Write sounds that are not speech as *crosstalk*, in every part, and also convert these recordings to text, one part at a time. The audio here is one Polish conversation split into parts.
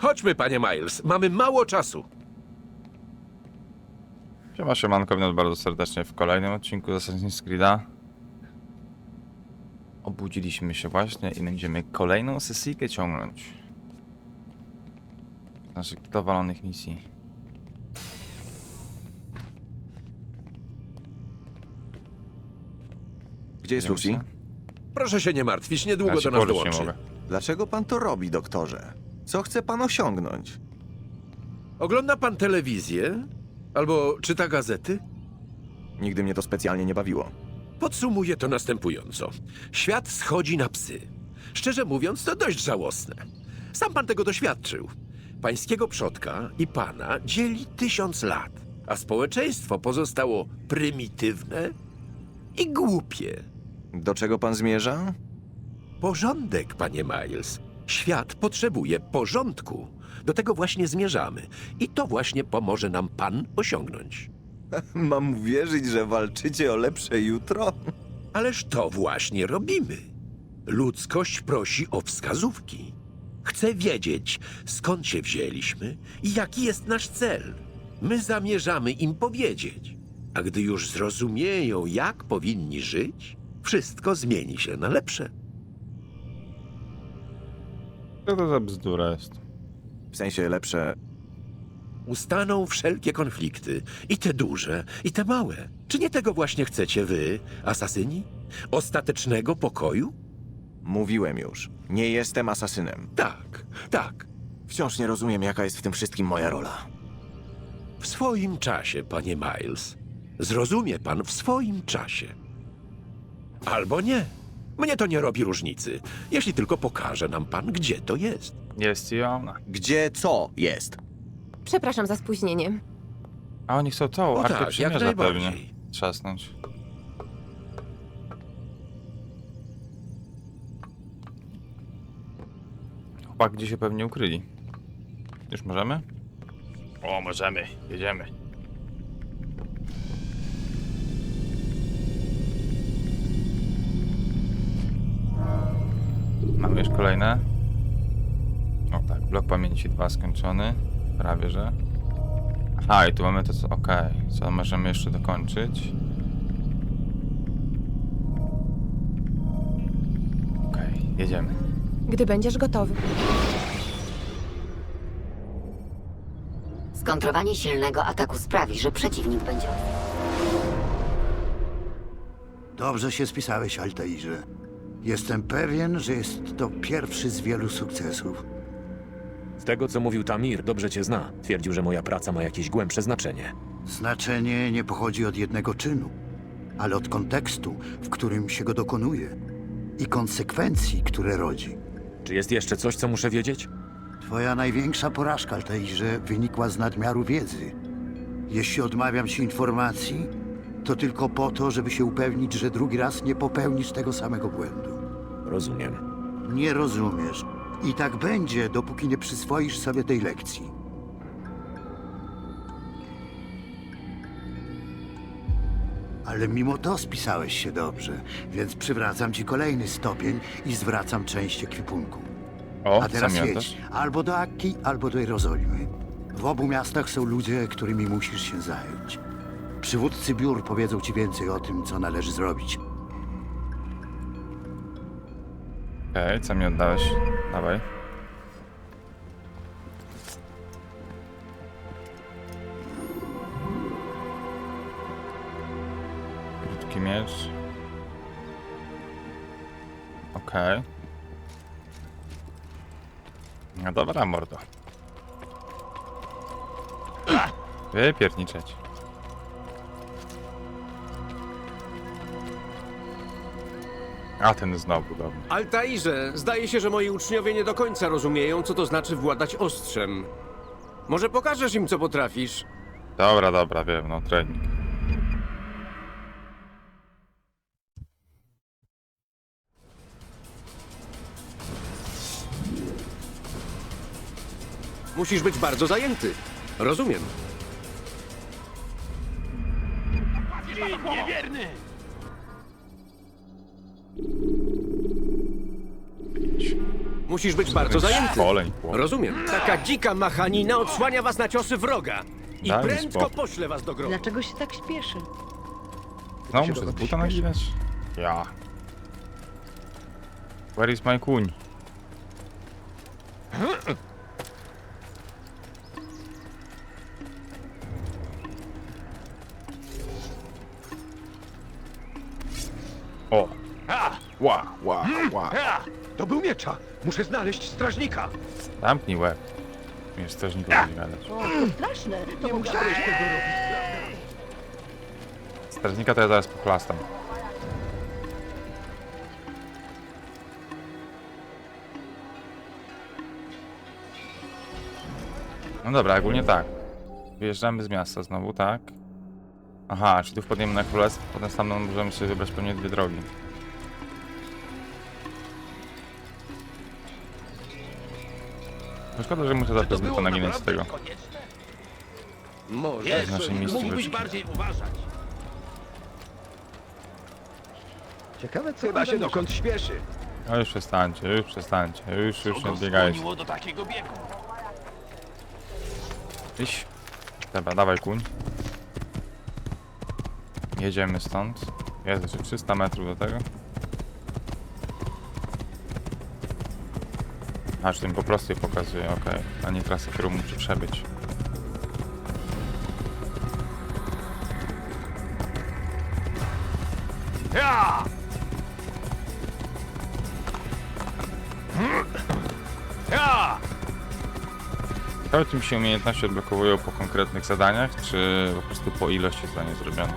Chodźmy, panie Miles. Mamy mało czasu. Siema, siemanko, witam bardzo serdecznie w kolejnym odcinku z Assassin's Creed'a. Obudziliśmy się właśnie i będziemy kolejną sesyjkę ciągnąć. Z naszych dowalonych misji. Gdzie jest Lucy? Proszę się nie martwić, niedługo Ja się do nas nie dołączy. mogę. Dlaczego pan to robi, doktorze? Co chce pan osiągnąć? Ogląda pan telewizję? Albo czyta gazety? Nigdy mnie to specjalnie nie bawiło. Podsumuję to następująco. Świat schodzi na psy. Szczerze mówiąc, to dość żałosne. Sam pan tego doświadczył. Pańskiego przodka i pana dzieli tysiąc lat, a społeczeństwo pozostało prymitywne i głupie. Do czego pan zmierza? Porządek, panie Miles. Świat potrzebuje porządku. Do tego właśnie zmierzamy. I to właśnie pomoże nam pan osiągnąć. *laughs* Mam wierzyć, że walczycie o lepsze jutro? *laughs* Ależ to właśnie robimy. Ludzkość prosi o wskazówki. Chce wiedzieć, skąd się wzięliśmy i jaki jest nasz cel. My zamierzamy im powiedzieć. A gdy już zrozumieją, jak powinni żyć, wszystko zmieni się na lepsze. Co to za bzdura jest? W sensie lepsze. Ustaną wszelkie konflikty, i te duże, i te małe. Czy nie tego właśnie chcecie wy, asasyni? Ostatecznego pokoju? Mówiłem już. Nie jestem asasynem. Tak, tak. Wciąż nie rozumiem, jaka jest w tym wszystkim moja rola. W swoim czasie, panie Miles. Zrozumie pan w swoim czasie. Albo nie. Mnie to nie robi różnicy, jeśli tylko pokaże nam pan, gdzie to jest. Jest i ona. Gdzie co jest? Przepraszam za spóźnienie. A oni chcą tą O arkę tak, jak najbardziej. Trzasnąć. Chłopak gdzie się pewnie ukryli. Już możemy? O, możemy. Jedziemy. Mamy już kolejne. O tak, blok pamięci 2 skończony. Prawie, że. Aha, i tu mamy to co. Okej, co możemy jeszcze dokończyć? Okej, jedziemy. Gdy będziesz gotowy. Skontrowanie silnego ataku sprawi, że przeciwnik będzie. Dobrze się spisałeś, Altairze. Jestem pewien, że jest to pierwszy z wielu sukcesów. Z tego, co mówił Tamir, dobrze cię zna. Twierdził, że moja praca ma jakieś głębsze znaczenie. Znaczenie nie pochodzi od jednego czynu, ale od kontekstu, w którym się go dokonuje i konsekwencji, które rodzi. Czy jest jeszcze coś, co muszę wiedzieć? Twoja największa porażka, Altairze, wynikła z nadmiaru wiedzy. Jeśli odmawiam ci informacji, to tylko po to, żeby się upewnić, że drugi raz nie popełnisz tego samego błędu. Rozumiem. Nie rozumiesz. I tak będzie, dopóki nie przyswoisz sobie tej lekcji. Ale mimo to spisałeś się dobrze, więc przywracam ci kolejny stopień i zwracam część ekwipunku. O, A teraz jedź albo do Akki, albo do Jerozolimy. W obu miastach są ludzie, którymi musisz się zająć. Przywódcy biur powiedzą ci więcej o tym, co należy zrobić. Okej, co mi oddałeś? Dawaj. Krótki miecz. Okej. No dobra, mordo. Wypierniczeć. A ten znowu dobry. Altairze, zdaje się, że moi uczniowie nie do końca rozumieją, co to znaczy władać ostrzem. Może pokażesz im, co potrafisz? Dobra, dobra, wiem, no trening. Musisz być bardzo zajęty. Rozumiem. Musisz być bardzo zajęty. Szkoleń, chłop. Rozumiem. Taka dzika machanina odsłania was na ciosy wroga. I Daj mi prędko spokój. pośle was do grobu. Dlaczego się tak śpieszy? No, muszę z buta naginać. Ja. Where is my kuń? O! Ła, ła, ła. To był miecza. Muszę znaleźć strażnika. Zamknij łeb. Mnie strażników nie gadać. O, to straszne. To nie musiałeś tego Strażnika to ja zaraz pochlastam. No dobra, ogólnie tak. Wyjeżdżamy z miasta znowu, tak? Aha, czyli tu wpadniemy na królestwo, potem stamtąd możemy sobie wybrać pewnie dwie drogi. No Szkoda, że muszę za prezydenta naginać z tego. Może. Z naszej miejscóweczki. uważać. Ciekawe, co Chyba się dokąd śpieszy. No już przestańcie, już przestańcie, już, już nie odbiegajcie. do takiego biegu? Iść. Dobra, dawaj kuń. Jedziemy stąd. Jest jeszcze 300 metrów do tego. A, czy tym po prostu je pokazuje, okej. A nie trasę, którą muszę przebyć. Ciekawe, czy mi się umiejętności odblokowują po konkretnych zadaniach, czy po prostu po ilości zadań zrobionych.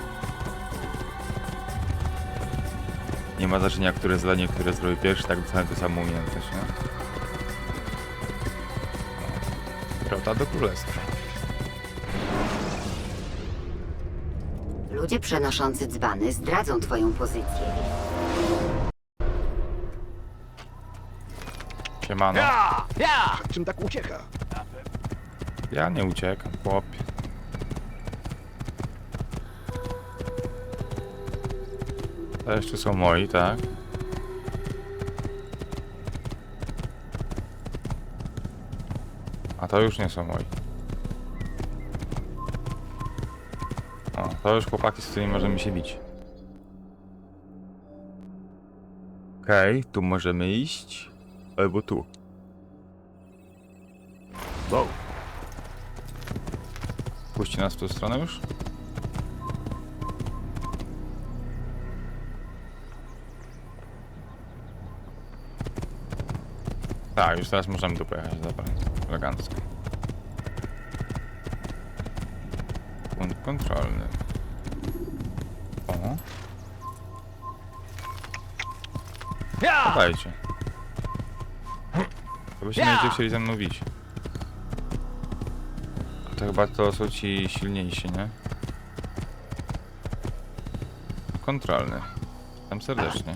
Nie ma znaczenia, które zadanie, które zrobię pierwszy, tak dostanę tę samą umiejętność, nie? Prawda do królestwa. Ludzie przenoszący dzbany zdradzą twoją pozycję. Siemano. Czym tak ucieka? Ja nie uciekam, chłopie. To jeszcze są moi, tak? To już nie są moi. O, to już chłopaki, z którymi możemy się bić. Okej, tu możemy iść. Albo tu. Wow. Puści nas w tą stronę już? Tak, już teraz możemy tu pojechać, dobra, elegancko. Punkt kontrolny. O. Dajcie. To byście nie chcieli ze mną bić. To chyba to są ci silniejsi, nie? Kontrolny. Tam serdecznie.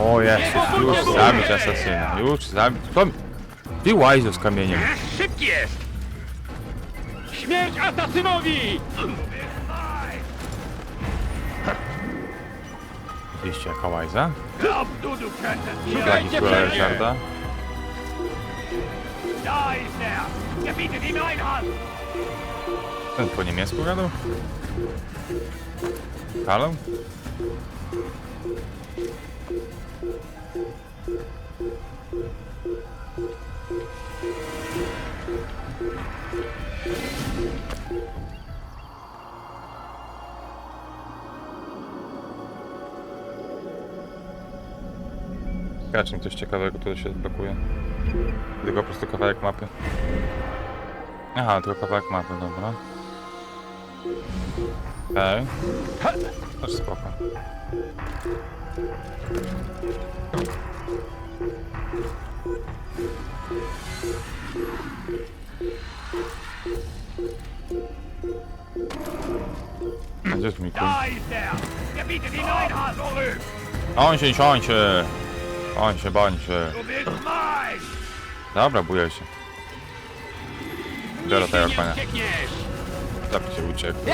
O Jezus, już zabić asasyna, już zabić. To... Ty łajzo z kamieniem. Szybki jest! Śmierć asasynowi! Widzicie jaka łajza? Flagi króla Ryszarda. Ten po niemiecku gadał? Halo? Ja czym coś ciekawego tutaj się odblokuje. Tylko po prostu kawałek mapy. Aha, tylko kawałek mapy, dobra. Okej. Też spoko. A Gdzie jest mój kuń? On się, on On się, boń się. Dobra, bujaj się. Biorę tego konia. Zabicie uciekł. Się.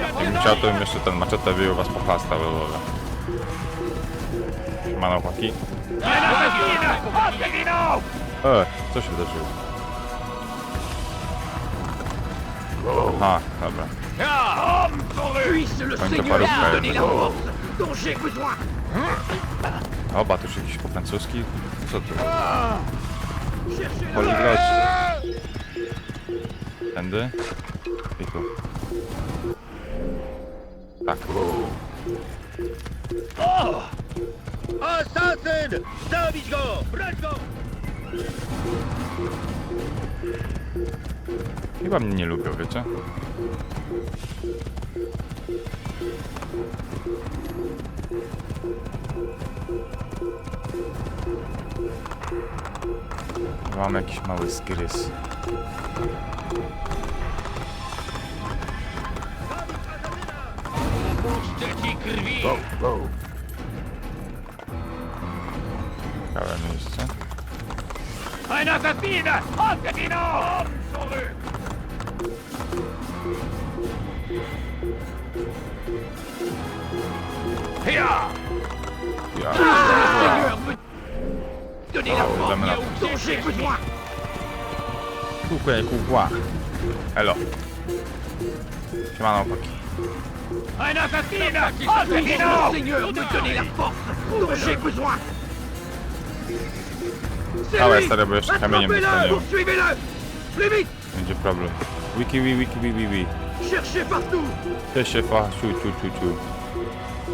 Jakbym chciał, to bym jeszcze ten maczetę wyjął was pochlastał, ale... Siemano, chłopaki. E, co się wydarzyło? Aha, dobra. Kończę parówkę jednak. O, Batusz jakiś po francuski? Co tu? Poliglot. Tędy? I tu. Tak. Asasyn! Zabić go! Brać go! Chyba mnie nie lubią, wiecie? Mam jakiś mały skryz. Ciekawe miejsce. Ja. Kukłe, kukła. Elo. Siemano, chłopaki. Dawaj, stary, bo jeszcze kamieniem dostaniemy. Będzie problem. Wiki, wiki, wiki, wiki, wiki. Też się fa, ciu, ciu, ciu, ciu.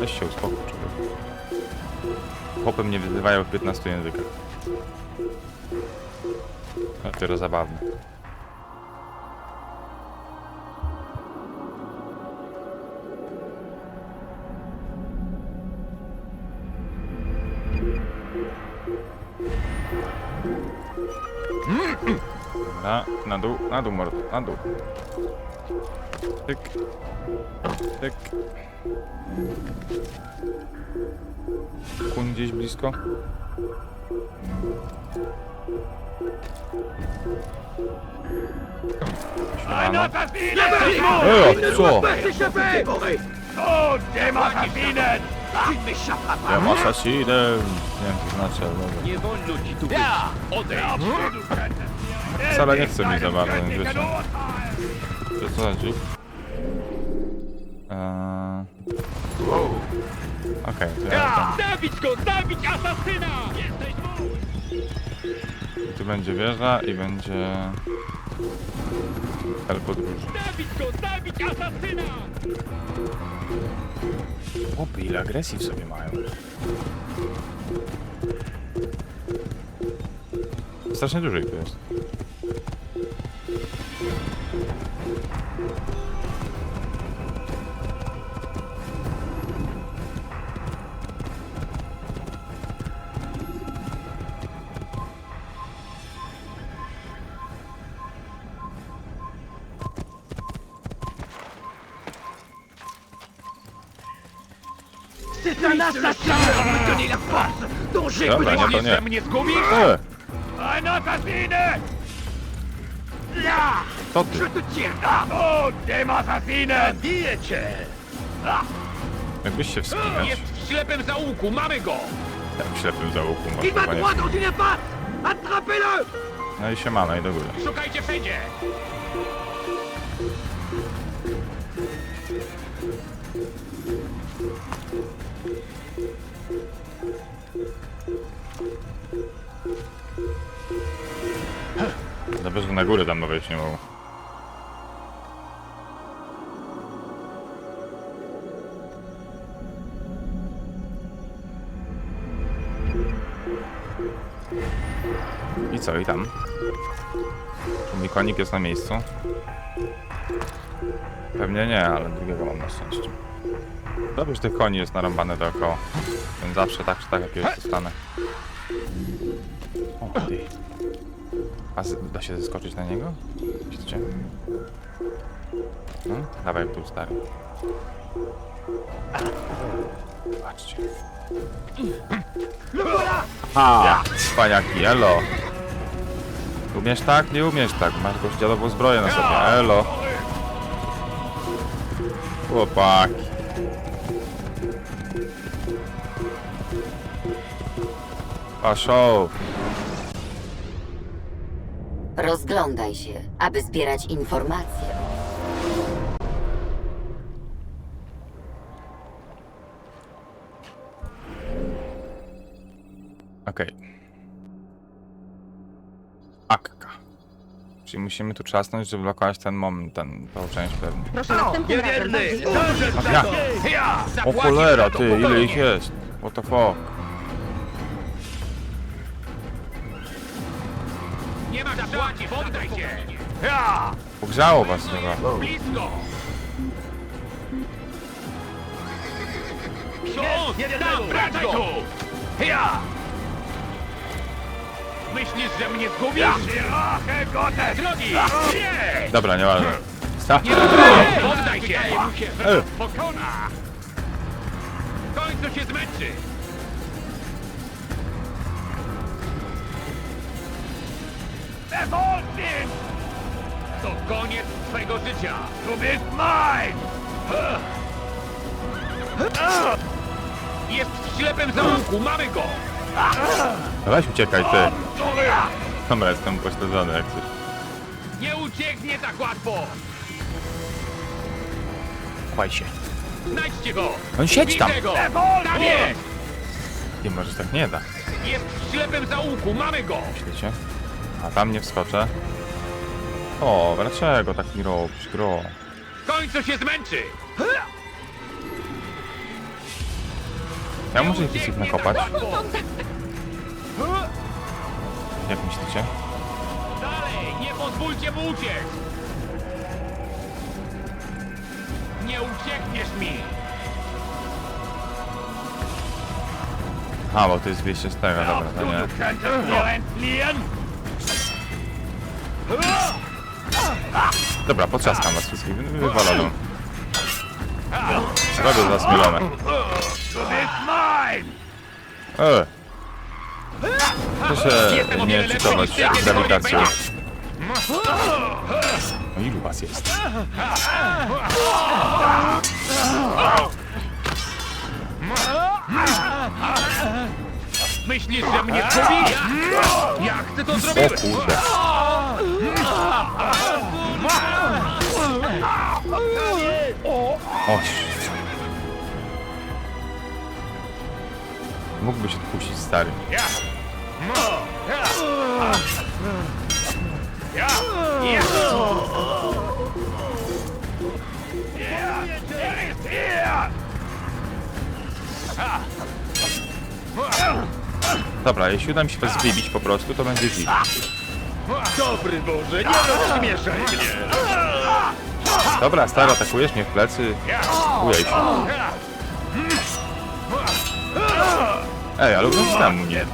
Weź się uspokój, człowiek. Chłopy mnie wyzywają w 15 językach. Dopiero zabawne. Dobra, na dół, na dół, mordo, na dół. Tyk. Tyk. Kun gdzieś blisko? Siemano. Ej, co? Wiem asasinem. Nie wiem, co znaczy, ale dobra. Nie wolno ci tu być. Wcale nie chce mi za bardzo, więc wiecie. Co chodzi? Eee... Okej, to ja. Zabić go! Zabić asasyna! Jesteś mój! Tu będzie wieża i będzie... Cel podróży. Zabić go! Zabić asasyna! Chłopy, ile agresji w sobie mają. Strasznie dużo ich tu jest. Donner la force dont j'ai Dobra, nie, to nie. mnie zgubić? E! Là! co ty? Je te tire là! O, tym! Zabiję cię! Jakbyś się wspinać. Jest w ślepym zaułku, mamy go! Jak w ślepym załuku Il można va chyba nie droit dans une impasse! Attrapez-le! No i się ma, i do góry. Szukajcie wszędzie! Że na górę tam wejść nie mogą. I co, i tam? Mój konik jest na miejscu? Pewnie nie, ale drugiego mam na szczęście. Dobrze, że tych koni jest narąbane dookoła. Więc zawsze tak czy tak jakiegoś dostanę. A z, da się zeskoczyć na niego? Widzicie? No, dawaj tu stary. Patrzcie. Ha! Cwaniaki, elo! Umiesz tak? Nie umiesz tak. Masz gościadową zbroję na sobie, elo! Chłopaki. A show. Rozglądaj się, aby zbierać informacje. Okej. Akka. Czyli musimy tu trzasnąć, żeby blokować ten moment, ten, tą część pewnie. Proszę następnym razem. bardziej- Ja. O cholera, ty, ile ich jest? What the fuck? Nie ma zapłaci, poddaj się! Pogrzało was chyba. Blisko! Ksiądz, tam, wracaj tu! Ja! Myślisz, że mnie zgubisz? Trochę gotę! Drogi! Nie! Dobra, nieważne. Sta. Poddaj się! mu się, pokona! W końcu się zmęczy! To koniec twojego życia! To jest mine! Jest w ślepym zaułku, mamy go! Weź uciekaj, ty. Dobra, jestem pośledzony jak coś. Nie ucieknie tak łatwo! Chwaj się. Znajdźcie go! No siedź tam. Go! Tam jest! Nie, może tak nie da. Jest w ślepym zaułku, mamy go! Myślicie? A tam nie wskoczę. O, dlaczego tak mi robisz, gro? W końcu się zmęczy! Ja muszę ich ich nakopać. Jak myślicie? Dalej, nie pozwólcie mu uciec! Nie uciekniesz mi! A, bo to jest 200 z tego, dobra, to nie. Dobra, potrzaskam was wszystkich, wy- wywaloną. Zrobię z was milone. E. Proszę nie czytować grawitacją. No ilu was jest? Myślisz, że mnie zgubisz? Jak ty to O zrobiłeś? kurde. O. Mógłbyś odpuścić, stary. Dobra, jeśli uda mi się was po prostu, to będzie git. Dobry Boże, nie rozśmieszaj mnie! Dobra, stary, atakujesz mnie w plecy. Ujej się. Ej, ale unoś tam mnie.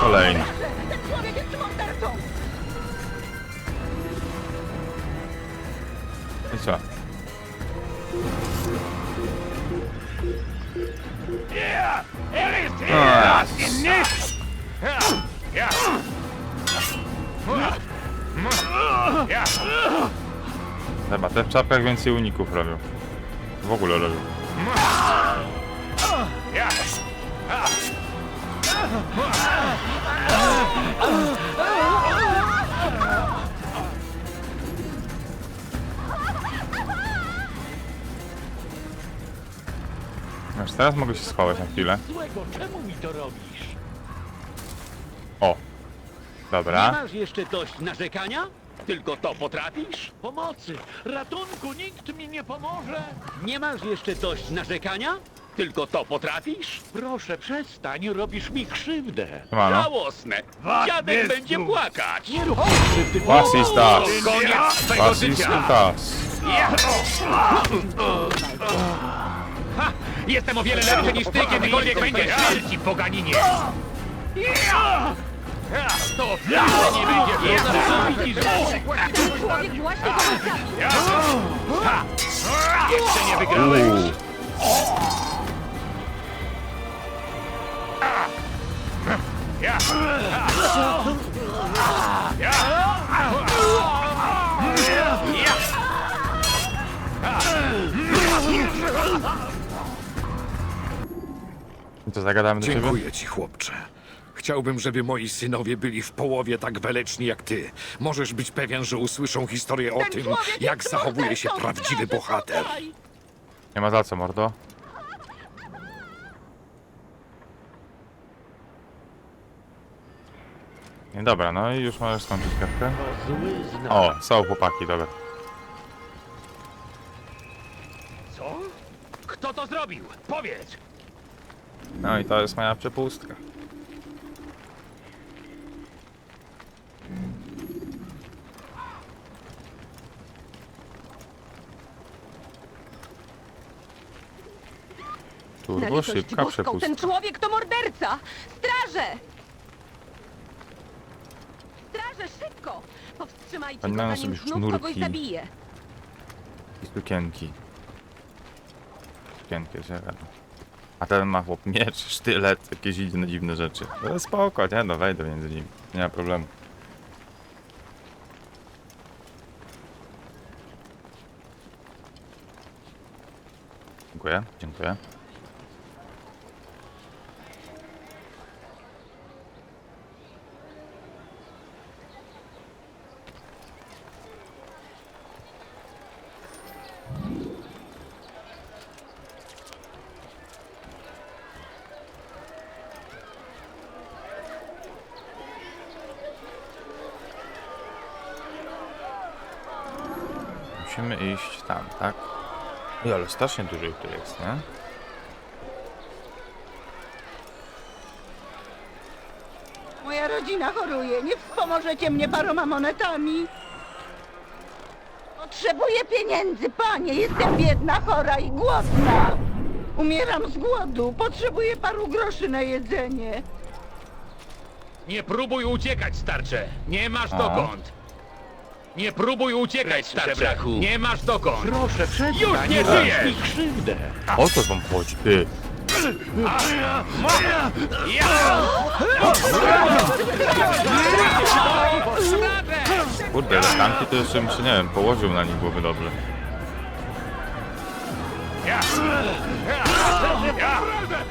Kolejny. Dobra, te w czapkach więcej uników robią. W ogóle robią. Teraz mogę się schować na chwilę. Złego, czemu mi to robisz? O. Nie Dobra. masz jeszcze dość narzekania? Tylko to potrafisz? Pomocy! Ratunku! Nikt mi nie pomoże! Nie masz jeszcze dość narzekania? Tylko to potrafisz? Proszę, przestań, robisz mi krzywdę. Siemano. Żałosne! Dziadek będzie płakać! Nie rób krzywdy! Was ist das? Koniec Was życia! das? Jestem o wiele lepszy niż ty, kiedykolwiek będziesz wielki, poganinie! To wcale nie będzie Człowiek właśnie go wysadził. Ha! Jeszcze nie wygrałeś! Ja! To zagadamy do ciebie? Dziękuję ci, chłopcze. Chciałbym, żeby moi synowie byli w połowie tak weleczni jak ty. Możesz być pewien, że usłyszą historię o tym, człowiek jak jest zachowuje się mordercą! prawdziwy bohater. Nie ma za co, mordo. Nie, dobra, no i już możesz skończyć kawkę. To zły znak. O, są chłopaki, dobra. Co? Kto to zrobił? Powiedz! No i to jest moja przepustka. Na Turbo litość szybka boską, przepustka. ten człowiek to morderca! Straże! Straże, szybko! Powstrzymajcie Oni go, mają zanim sobie znów kogoś sznurki. zabije. I sukienki. Sukienki, wiadomo. A ten ma chłop miecz, sztylet, jakieś dziwne, dziwne rzeczy. Jest spoko, nie? No wejdę między nimi. Nie ma problemu. Dziękuję, dziękuję. Musimy iść tam, tak? Ej, ale strasznie dużo ich tu jest, nie? Moja rodzina choruje, nie wspomożecie mnie paroma monetami? Potrzebuję pieniędzy, panie, jestem biedna, chora i głodna. Umieram z głodu, potrzebuję paru groszy na jedzenie. Nie próbuj uciekać, starcze! Nie masz A. dokąd! Nie próbuj uciekać, starcze! Nie masz dokąd! Proszę, przestań! Już nie żyjesz! krzywdę! O co wam chodzi, ty? Kurde, te tanki to jeszcze bym się, nie wiem, położył na nich byłoby dobrze.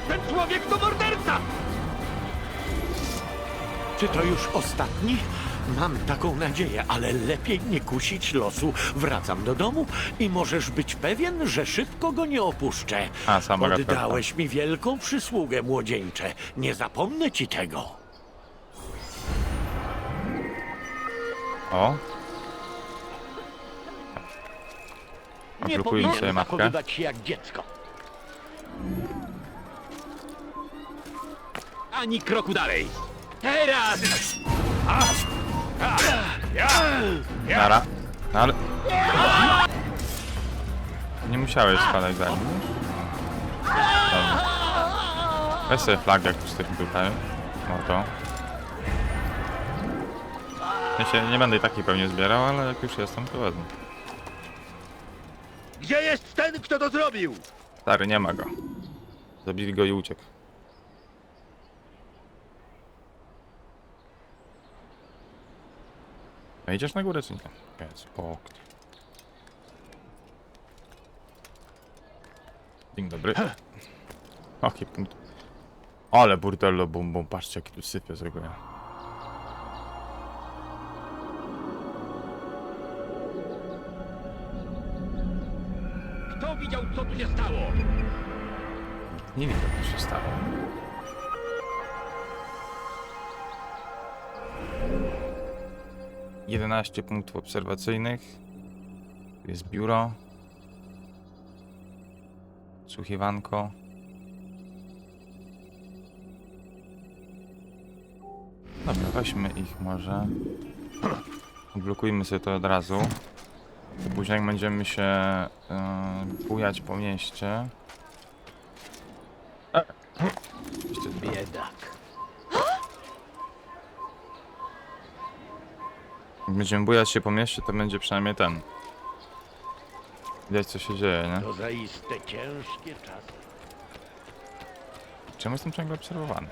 Ten człowiek to morderca! Czy to już ostatni? Mam taką nadzieję, ale lepiej nie kusić losu. Wracam do domu i możesz być pewien, że szybko go nie opuszczę. A, sama Oddałeś mi wielką przysługę, młodzieńcze. Nie zapomnę ci tego. O, Nie Odblokujmy powinienem sobie zachowywać się jak dziecko. Ani kroku dalej. Teraz! Nara. No ale... Nie musiałeś spadać za nim. Dobra. Weź sobie flagę, jak jesteśmy tutaj. No to. Ja się nie będę i takiej pewnie zbierał, ale jak już jestem, to wezmę. Gdzie jest ten, kto to zrobił? Stary, nie ma go. Zabili go i uciekł. Wejdziesz na górę czy nie? Jest, spoko. Dzień dobry. Oki, punkt. Ale burdello bum bum, patrzcie jaki tu sypie z ogóle. Kto widział, co tu się stało? Nie widzę co się stało. Jedenaście punktów obserwacyjnych. Tu jest biuro. Słuchiewanko. Dobra, weźmy ich może. Odblokujmy sobie to od razu. Później będziemy się yy, bujać po mieście. Jeszcze Biedak. Jak będziemy bujać się po mieście, to będzie przynajmniej ten. Widać co się dzieje, nie? To zaiste ciężkie czasy. Czemu jestem ciągle obserwowany?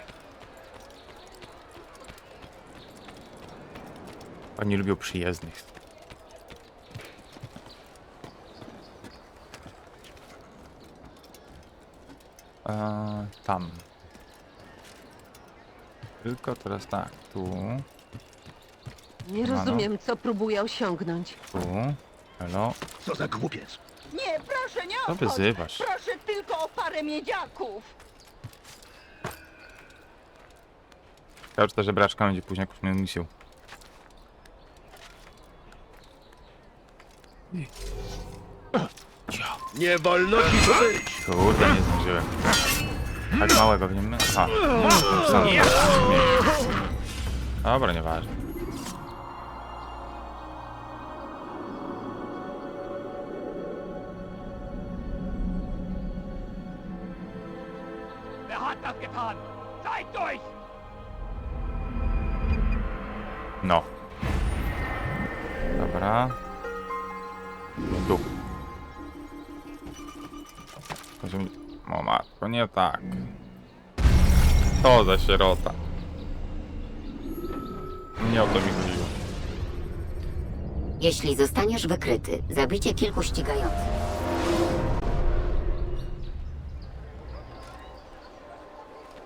Oni lubią przyjezdnych. Eee, tam. Tylko teraz tak, tu, Nie Mano. rozumiem, co próbuje osiągnąć. tu, hello. Co za głupiec. Nie, proszę, nie Co wyzywasz? Proszę tylko o parę miedziaków. Ciekawe, czy ta żebraczka będzie później jakąś moją misją. Nie wolno ci być! Kurde, nie zdążyłem. Tak małego w nim. Aha. Już sam Dobra, nieważne. Poziom... O matko, nie tak. To za sierota. Nie o to mi chodziło. Jeśli zostaniesz wykryty, zabicie kilku ścigających.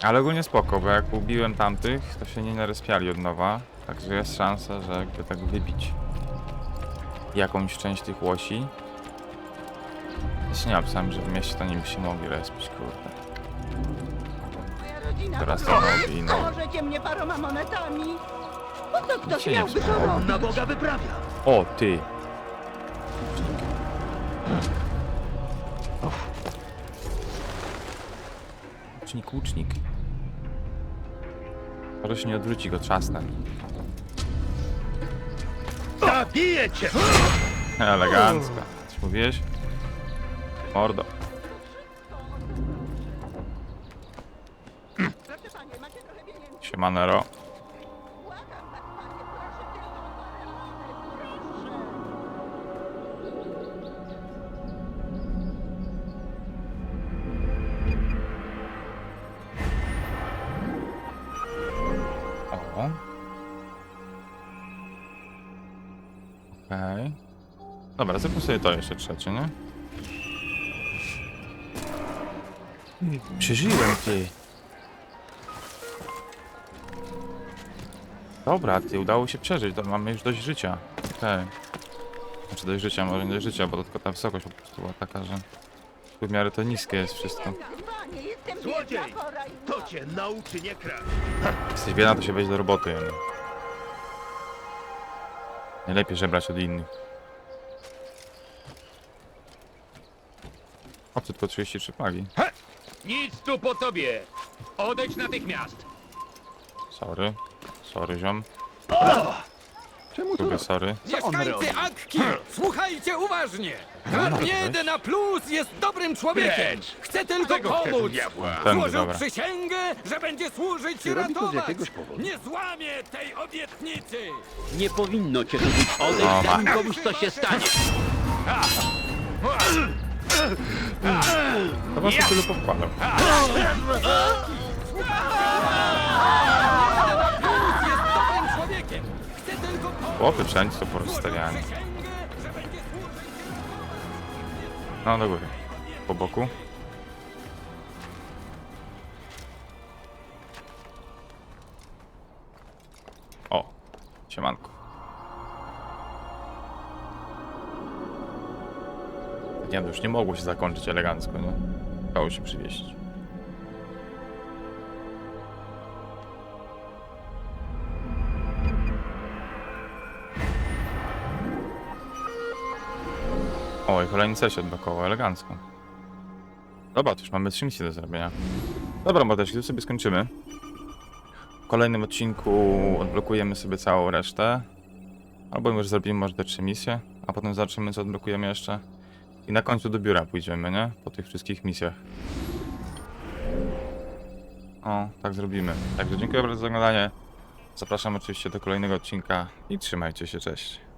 Ale ogólnie spoko, bo jak ubiłem tamtych, to się nie narespiali od nowa. Także jest szansa, że jakby tak wybić jakąś część tych łosi. Jeszcze nie napisałem, że w mieście to nim się mogli respić, kurde. Moja rodzina Teraz to robi, no. Pomożecie mnie paroma monetami. Po co ktoś się nie miałby to robić? Na Boga wyprawia. O, ty! Łucznik, łucznik. Może się nie odwróci go trzasnę. Zabiję cię! *laughs* Elegancko. Coś mówiłeś? Mordo. Siemanero. Okej. Dobra, zróbmy sobie to jeszcze trzecie, nie? Przeżyłem, ty. Dobra, ty, udało się przeżyć, to mamy już dość życia. Okej. Znaczy dość życia, może nie dość życia, bo tylko ta wysokość po prostu była taka, że w miarę to niskie jest wszystko. Złodziej! To cię nauczy nie kraść! Jesteś biedna, to się weź do roboty. Najlepiej żebrać od innych. O, tylko 33 plagi. Nic tu po tobie. Odejdź natychmiast. Sorry. Sorry, ziom. Lubię sorry. Mieszkańcy Akki, słuchajcie uważnie! Kradniedy na plus jest dobrym człowiekiem! Precz! Chce tylko pomóc! Tędy, Złożył dobra. przysięgę, że będzie służyć i ratować! Nie złamie tej obietnicy! Nie powinno cię tu być. Odejdź, zanim komuś co się stanie. Człowiekiem! Chce tylko pomóc! Chłopy wszędzie są porozstawiani. No, do góry. Po boku. O, siemanko. Nie, no już nie mogło się zakończyć elegancko, nie? Dało się przywieźć. O, i kolejny cel się odblokował, elegancko. Dobra, to już mamy trzy misje do zrobienia. Dobra, mordeczki, tu sobie skończymy. W kolejnym odcinku odblokujemy sobie całą resztę. Albo już zrobimy może te trzy misje, a potem zobaczymy co odblokujemy jeszcze. I na końcu do biura pójdziemy, nie? Po tych wszystkich misjach. O, tak zrobimy. Także dziękuję bardzo za oglądanie. Zapraszam oczywiście do kolejnego odcinka i trzymajcie się, cześć.